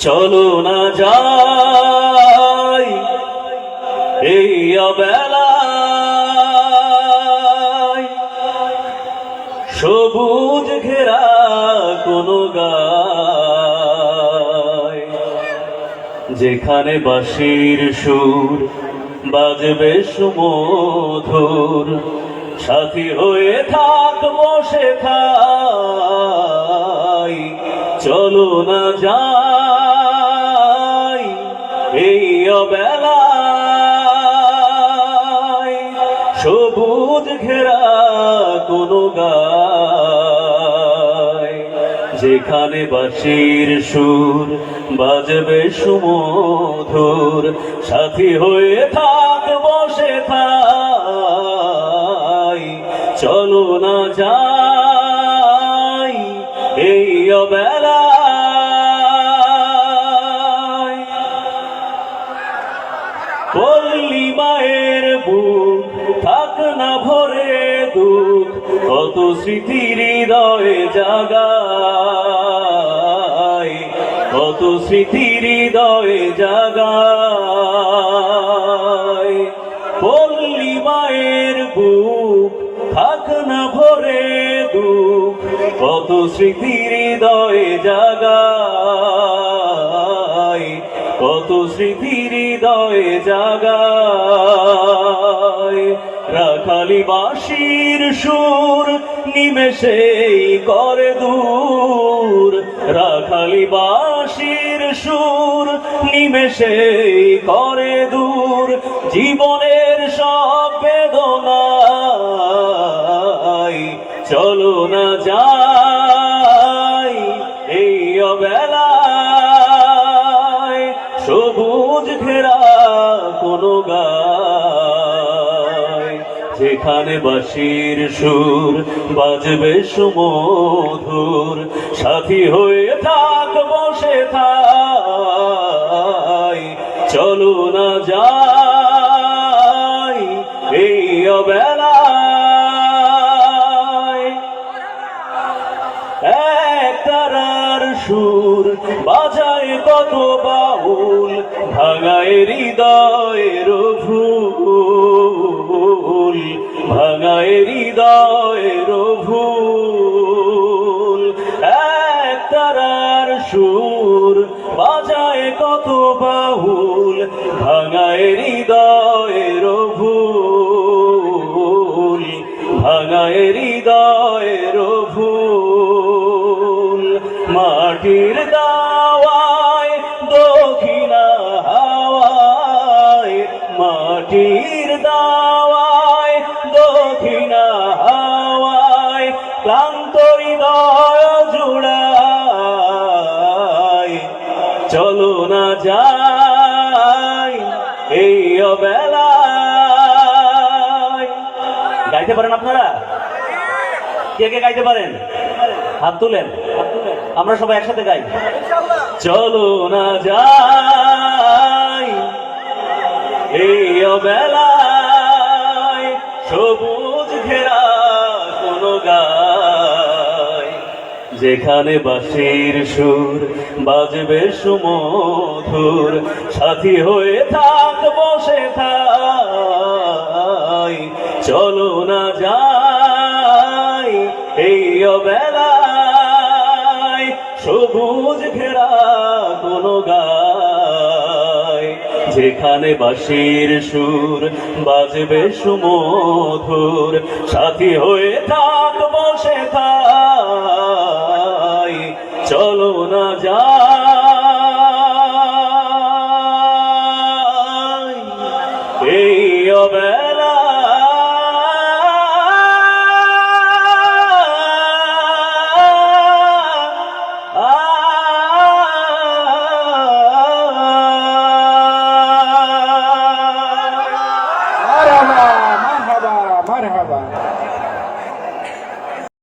চলো না যাই এই অবেলায়। সবুজ ঘেরা কোনো গায়। যেখানে বাঁশির সুর বাজবে সুমধুর, সাথী হয়ে থাক বসে থাই চলো না যাই। সবুজ ঘেরা কোনো গায় যেখানে বাসির সুর বাজবে সুমধুর, সাথী হয়ে থাক, বসে থাই চলো না যাই এই অবেলায়। পল্লী মায়ের বুক না ভরে দুঃখ, কত স্মৃতির হৃদয়ে জাগায় কত স্মৃতির হৃদয়ে জাগায় পল্লী মায়ের বুক, থাক না ভরে দুঃখ, কত স্মৃতির হৃদয়ে জাগায় কত স্মৃতির হৃদয়ে জাগায় রাখালি বাঁশির সুর নিমেষেই করে দূর। রাখালি বাঁশির সুর নিমেষেই করে দূর। জীবনের সব বেদনায় চলো না যাই এই অবেলায়। সবুজ ঘেরা কোনো গায় যেখানে বাঁশির সুর বাজবে সুমধুর। সাথী হয়ে থাক, বসে থাই চলো না যাই এই অবেলায়। এক তারার সুর বাজায় কত বাউল, ভাঙায় হৃদয়ের ভুল ভাঙায় হৃদয়ের ভুল এক তারার সুর বাজায় কত বাউল ভাঙায় হৃদয়ের ভুল ভাঙায় হৃদয়ের ভুল মাটির দাওয়ায়, দক্ষিণা হাওয়ায়, মাটির দাওয়ায় চলো না যাই এই অবেলায়। গাইতে পারেন আপনারা? কে কে গাইতে পারেন? হাত তুলেন। আমরা সবাই একসাথে গাই। চলো না যাই এই অবেলায় সবুজ যেখানে বাঁশির সুর বাজবে সুমধুর, সাথী হয়ে থাক, বসে থাই চলো না যাই এই অবেলায়, সবুজ ঘেরা কোনো গায়। যেখানে বাঁশির সুর বাজবে সুমধুর, সাথী হয়ে থাক, বসে থাই চলো না যাই।